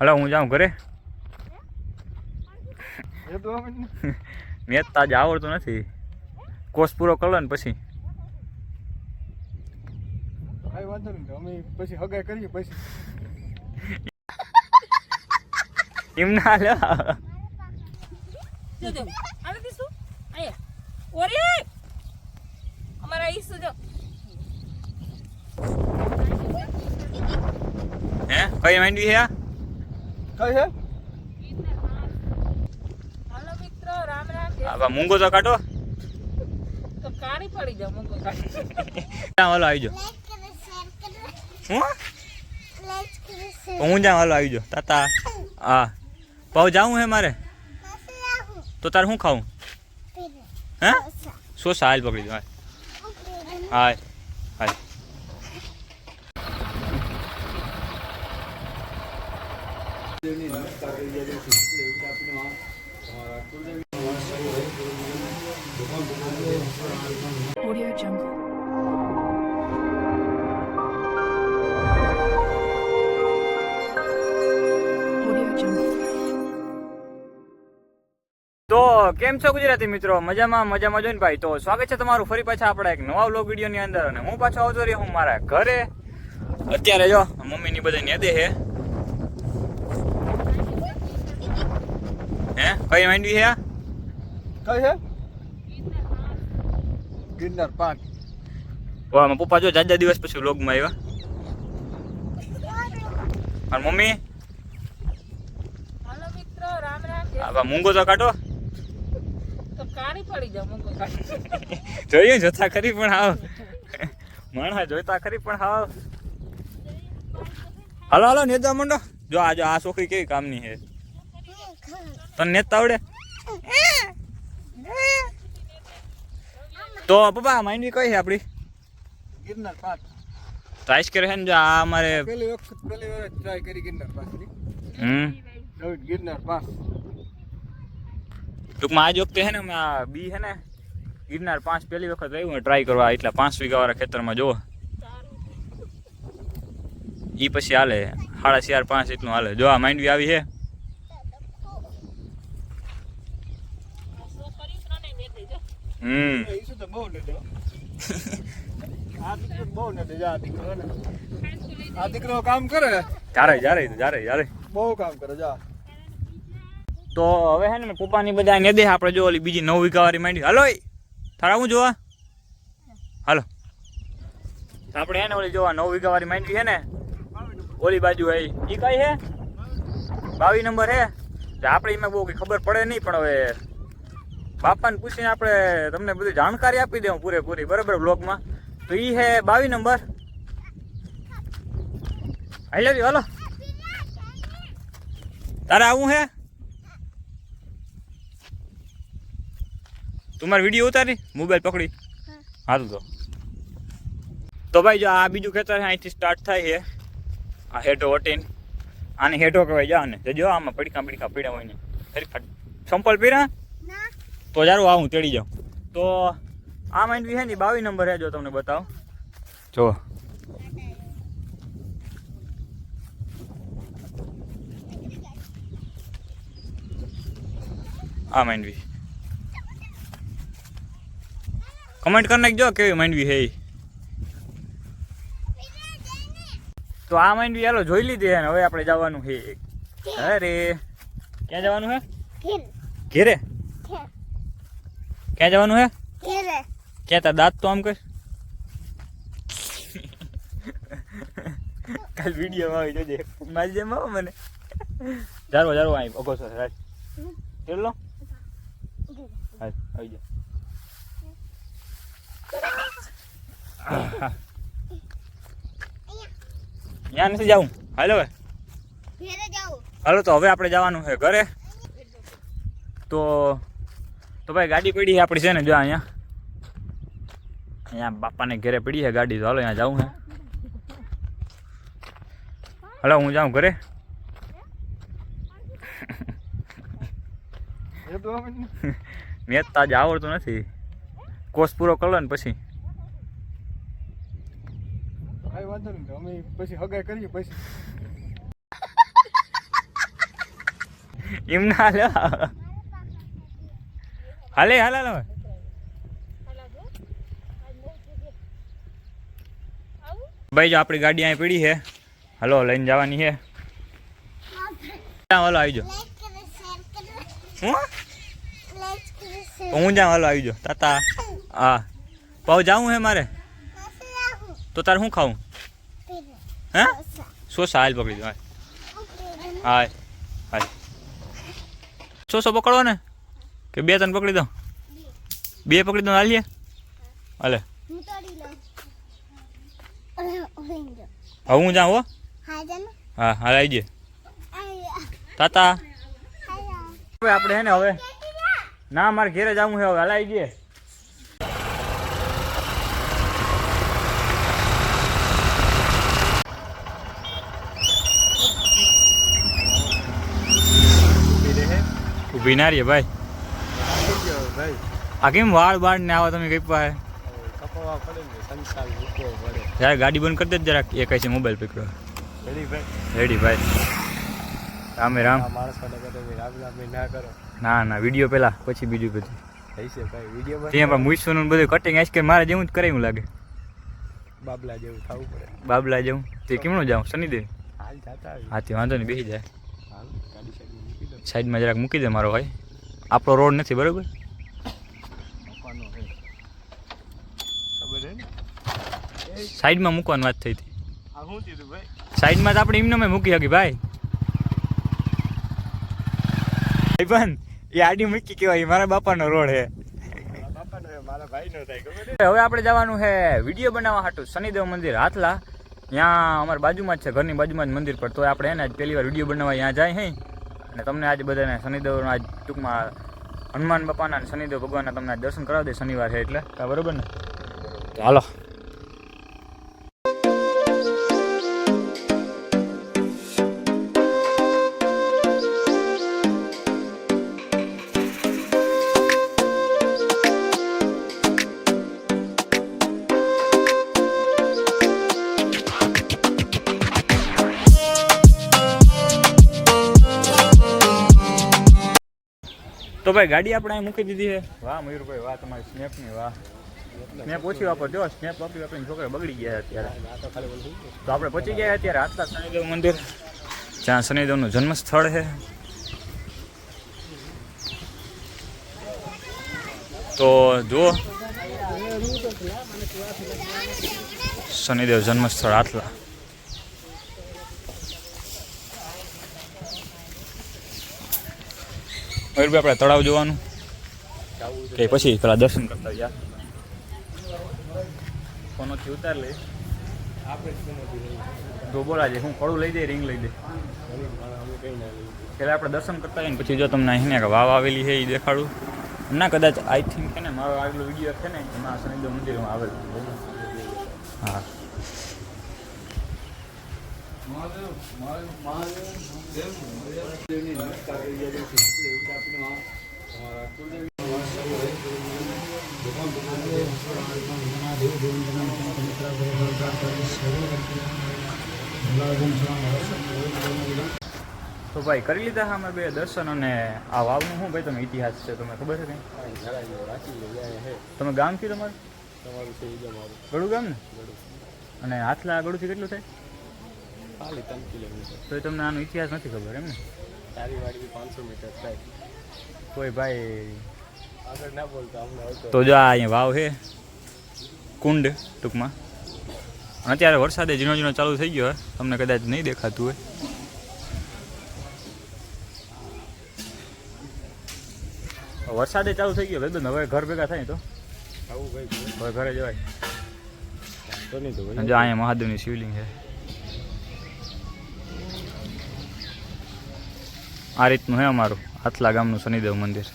Hello હું જાઉં ઘરે? એ તો આવે ને. મેચ આવડતું નથી. કોર્સ પૂરો કરો ને પછી. કાંઈ વાંધો નહીં અમે પછી હગાઈ કરીએ પછી. એમ ના લે. ઓરે! અમારા ઈસુ જો? હે? કઈ માંડવી હે? કઈ છે? હાલો મિત્રો રામ રામ. આવા મૂંગો તો કાટો તો કાણી પડી જા મૂંગો ત્યાં હાલો આવી જો હું? હું જાઉં હાલો આવી જો તાતા હા. પાઉ જાવું હે મારે? તો તારે શું ખાવું? હે? શું હાલ પકડી દો હાય તો કેમ છો ગુજરાતી મિત્રો? મજામાં મજામાં જોઈને ભાઈ. તો સ્વાગત છે તમારું ફરી પાછા આપણા એક નવા વ્લોગ વિડીયોની અંદર. અને હું પાછો આવતો રહ્યો હું મારા ઘરે. અત્યારે જો, મમ્મીની બધા નેદે હે હે કઈ માંડવી હે આ? કઈ છે? ગિરનાર પાક વાહ મારા પપ્પા જો જાજા દિવસ પછી વ્લોગમાં આવ્યા. અને મમ્મી? હાલો મિત્રો રામ રામ આ મૂંગો તો કાઢો. તો કાળી પડી જા મૂંગો કાઢી જોઈએ જોતા ખરી પણ હાવ. માણા જોતા ખરી પણ હાવ. હાલો હાલો નેજા મંડો. જો આ જો આ છોકરી કેવી કામની છે. તને નેતા આવડે? તો પપ્પા માંડવી કઈ છે આપડી? ગિરનાર પાક ટ્રાઈસ કરે છે ને જો આ અમારે પહેલી વખત પહેલી વખત ટ્રાય કરી ગિરનાર પાસની. હમ. ગિરનાર પાસ. ટૂંકમાં આજ વખતે છે ને અમે આ બી છે ને ગિરનાર પાંચ પહેલી વખત આવ્યું ટ્રાય કરવા એટલા પાંચ વીઘાવાળા ખેતરમાં જોવો ઈ પછી હાલે સાડા ચાર પાંચ એટલું હાલે. જો આ માંડવી આવી છે. હમ. એ શું તો બહુ ને આ દીકરો બહુ ને દે આ દીકરો ને આ દીકરો કામ કરે? જારે જારે જારે જારે. બહુ કામ કરે જા. તો હવે હે ને પપ્પાની બધા ને દે આપણે જો ઓલી બીજી નવ વીઘાવાળી માંડી. હાલો થાળા હું જોવા. હાલો. આપણે હે ને ઓલી જોવા નવ વીઘાવાળી માંડી છે ને ઓલી બાજુ હે ઈ. કઈ હે? બાવીસ નંબર હે? આપણે એમાં બહુ કઈ ખબર પડે નહીં પણ હવે બાપાને પૂછીને આપણે તમને બધી જાણકારી આપી દઉં પૂરેપૂરી, બરાબર બ્લોગમાં તો એ હે બાવીસ નંબર. આઈ લવ હલો હાલો. તારે આવું હે? તું મારો વીડિયો ઉતારી મોબાઈલ પકડી. હાલ તો. તો ભાઈ જો આ બીજું ખેતર અહીંથી સ્ટાર્ટ થાય છે. આ હેઠો વટીને. આને હેઠો કહેવાય, જા ને જો આમાં પડીકા પડીકા પીડા હોય ને. ફરી સંપલ પીરા તો જારું આવું તેડી જાઉં. તો આ માંડવી છે ને બાવીસ નંબર છે જો તમને બતાવો. જો. આ માંડવી. કમેન્ટ કરી નાખજો કેવી માંડવી છે ઈ. તો આ માંડવી હાલો જોઈ લીધી છે ને હવે આપણે જવાનું છે અરે ક્યાં જવાનું છે? ઘેરે? ક્યાં જવાનું છે ક્યાં તાર દાંત તો આમ કર. કાલ વીડિયો આવી જોજે. મારી જેમ આવો મને. જારો જારો આઈ ઓગો સર રાજ. કેટલો હાલ આવી જા. ત્યાં નથી જવું. હાલો હવે. હાલો તો હવે આપણે જવાનું છે ઘરે. તો તો ભાઈ ગાડી પડી છે આપણી છે ને જો અહીંયા. અહીંયા બાપાને ઘરે પડી છે ગાડી તો હાલો અહીંયા જાઉં હે. હલો હું જાઉં ઘરે. એ તો આજે આવડતું નથી. કોર્સ પૂરો કરો ને પછી. વાંધો નહીં અમે પછી હગાઈ કરીએ પછી. એમ ના હાલે હાલે આવું ભાઈ, જો આપણી ગાડી અહીં પડી છે. હલો, લઈને જવાની છે. ત્યાં હાલો, આવી જાઓ. હું? હું જાઉં હાલો, આવી જાઓ. તાતા, હા. પાઉ જાવું હે મારે? તો તારે શું ખાવું? હે? સોસા હાલ પકડી દો હા હાય હાય સોસો પકડો ને? કે બે ત્રણ પકડી દો બે પકડી દો હાલીએ? હાલે. હવે હું જાઉં હો? હા, હાલ આવી જઈએ. તાતા. હવે આપણે હે ને હવે ના, મારે ઘેરે જવું છે હવે, હાલ આવી જઈએ. ઊભી ના રહીએ, ભાઈ. ભાઈ. આ કેમ વાળ બાળ ને આવા તમે કઈ પાસે યાર ગાડી બંધ કરી દે જરાક. એક છે મોબાઈલ પકડો. રેડી ભાઈ? રેડી ભાઈ. રામે રામ. ના ના વીડિયો પેલા પછી બીજું બધું. ત્યાં પણ મૂઈસોનું બધું કટિંગ આઈસ્ક્રીમ મારે જેવું જ કરાયું લાગે. બાબલા જેવું પડે. બાબલા જેવું. તે કેમનું જાઉં? શનિદેવ? હાથી વાંધો નહીં બેસી જાય. સાઈડમાં જરાક મૂકી દે મારો ભાઈ. આપણો રોડ નથી બરોબર મૂકવાનો હે ખબર હે ને સાઈડમાં મૂકવાની વાત થઈ હતી. સાઈડમાં તો આપણે એમને મૂકી શકી ભાઈ. ભાઈ પણ એ આડી મૂકી કહેવાય મારા બાપાનો રોડ હે, હવે આપણે જવાનું છે વીડિયો બનાવવા હાટું શનિદેવ મંદિર હાથલા. ત્યાં અમારા બાજુમાં જ છે ઘરની બાજુમાં જ મંદિર પર તો આપણે એને જ પહેલી વાર વીડિયો બનાવવા ત્યાં જાય હે. અને તમને આજે બધાને શનિદેવના આજ ટૂંકમાં હનુમાન બાપાના અને શનિદેવ ભગવાનના તમને દર્શન કરાવી દે શનિવાર છે એટલે. બરાબર ને? તો હાલો ભાઈ ગાડી આપણે અહીં મૂકી દીધી છે. વાહ, મયુરભાઈ, વાહ, તમારી સ્નેપની વાહ. સ્નેપ ઓછી વાપરજો સ્નેપ વાપરી વાપરીને છોકરા બગડી ગયા અત્યારે. તો આપણે પહોંચી ગયા અત્યારે આટલા શનિદેવ મંદિર. જ્યાં શનિદેવનું જન્મ સ્થળ છે. તો જુઓ, શનિદેવ જન્મસ્થળ આટલા. મયુરભાઈ આપણે તળાવ જોવાનું. કે પછી પેલા દર્શન કરતા ગયા. ફોનોથી ઉતાર લે. જ કોનો બી નહીં તો બોલા છે હું કળું લઈ દે રિંગ લઈ દે. પેલા આપણે દર્શન કરતા હોય ને પછી જો તમને અહીં ને વાવ આવેલી છે એ દેખાડું. ના, કદાચ આઈ થિંક છે ને, મારો આગલો વીડિયો છે ને, એમાં શનિદેવ મંદિરમાં આવેલું. હા. તો ભાઈ કરી લીધા હા અમે બે દર્શન અને આ વાવનું શું ભાઈ તમે ઇતિહાસ છે તમને ખબર છે કંઈ? તમે ગામ કયું તમારું? તમારું છે ગળું ગામ ને? અને હાથલા ગળુંથી કેટલું થાય? ખાલી ત્રણ કિલોમીટર. તો તમને આનો ઇતિહાસ નથી ખબર એમ ને? તારી વાડી પાંચસો મીટર થાય. કોઈ ભાઈ આગળ ના બોલતા અમને તો. જો આ અહીંયા વાવ છે કુંડ ટૂંકમાં. અત્યારે વરસાદે ઝીણો ઝીણો ચાલુ થઈ ગયો હોય તમને કદાચ નહીં દેખાતું હોય. વરસાદે ચાલુ થઈ ગયો ભાઈ હવે ઘર ભેગા થાય તો? હવે ઘરે જવાય. તો નહીં તો જો અહીંયા મહાદેવની શિવલિંગ છે. આ રીતનું છે અમારું. આથલા ગામનું શનિદેવ મંદિર.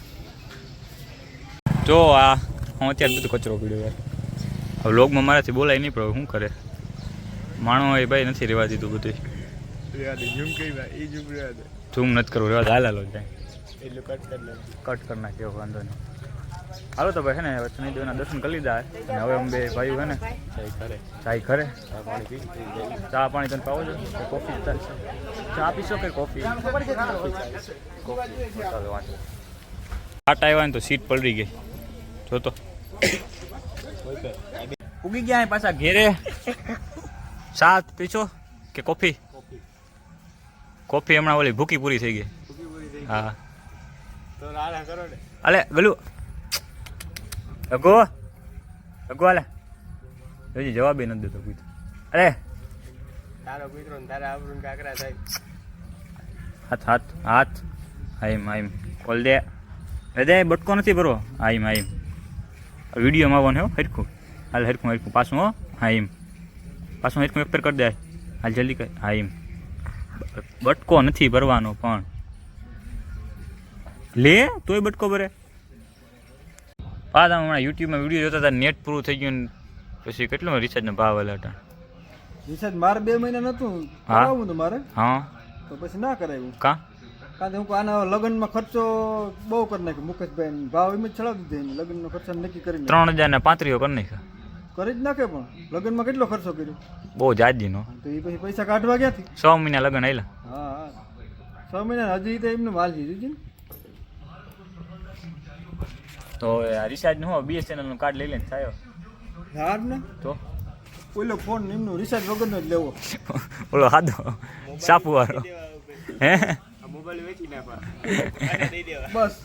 જો આ હું અત્યારે બધું કચરો પીડ્યો યાર. હવે લોગમાં મારાથી બોલાય નહીં પણ શું કરે? માણો એ ભાઈ નથી રહેવા દીધું બધું રેવા ઝૂમ રેવા નથી કરવું રહેવા દે હાલ હાલો જાય. એટલે કટ કરી નાખી કટ કરી નાખ્યો વાંધો નહીં. હાલો તો ભાઈ છે ને હવે શનિદેવના દર્શન કરી લીધા અને હવે અમે બે ભાઈઓ ને ચાય ખરે ચા પાણી તને પાવો છો? કોફી ચાલશે ચા પીશો કે કોફી? આટ આવ્યા ને તો સીટ પલળી ગઈ. જો તો. ઉગી ગયા પાછા ઘેરે. ચા પીશો કે કોફી? કોફી હમણાં ઓલી ભૂકી પૂરી થઈ ગઈ. હા. અલે ગલુ અગો અગો અલે હજી જવાબ નથી દેતો કોઈ અરે. તારો કૂતરો ને તારા આબરૂ ને કાકરા થાય હાથ હાથ હાથ. આઈમ આઈમ ઓલ દે. દે બટકો નથી ભરવો. આઈમ આઈમ વિડીયોમાં આવવાનું હો હરખું. હાલ હરખું હરખું. પાછું હો આઈમ પાછું હરખું એક પેર કરી દે. હાલ જલ્દી કર. આઈમ બટકો નથી ભરવાનો પણ. લે તોય બટકો ભરે. પાછા હમણાં યુટ્યુબમાં વીડિયો જોતા હતા નેટ પૂરું થઈ ગયું પછી કેટલો રિચાર્જનો ભાવ આવેલા હતા. રિચાર્જ મારે બે મહિના નતું આવું કરાવવું હતું મારે. હા. તો પછી ના કરાવ્યું. કા? કારણ કે હું આના લગ્નમાં ખર્ચો બહુ કરી નાખ્યો મુકેશભાઈ ભાવ એમ જ ચડાવી દીધો લગ્નનો ખર્ચો નક્કી કરીને ત્રણ હજાર ને પાંત્રીસો કરી નાખ્યા. કરી જ નાખે પણ. લગ્નમાં કેટલો ખર્ચો કર્યો? બહુ જાજીનો તો એ પછી પૈસા કાઢવા ક્યાંથી છ મહિના લગ્ન આવેલા હા હા. છ મહિના હજી તો એમને માલ છે ને. તો હવે નું હું બીએસએનએલનું કાર્ડ લઈ લઈને થાય. હાર ને? તો? ઓલો ફોન એમનું રિચાર્જ વગરનો જ લેવો. ઓલો હાદો સાપુ વાળો. હે? મોબાઈલ વેચી નાખવા બસ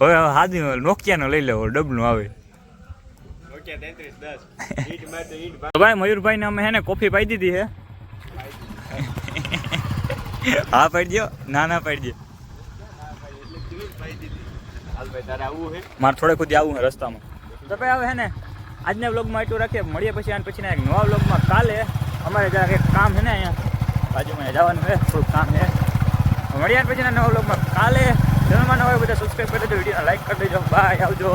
હવે હાદી નોકિયાનો લઈ લેવો ડબનું આવે. તો ભાઈ મયુરભાઈને અમે હે ને કોફી પાઈ દીધી હે. હા પાડી દો ના ના પાડી દો મારે થોડે ખુદ આવું હે રસ્તામાં. તો ભાઈ હવે હે ને, આજના વ્લોગમાં એટલું રાખીએ, મળીએ પછી અને પછી એક નવા વ્લોગમાં. કાલે અમારે જરાક એક કામ છે ને અહીંયા, બાજુમાં જવાનું છે, થોડુંક કામ છે. મળીએ પછી નવા વ્લોગમાં. કાલે ચેનલમાં નવા બધા સબસ્ક્રાઈબ કરી દેજો વીડિયો લાઈક કરી દેજો. બાય આવજો.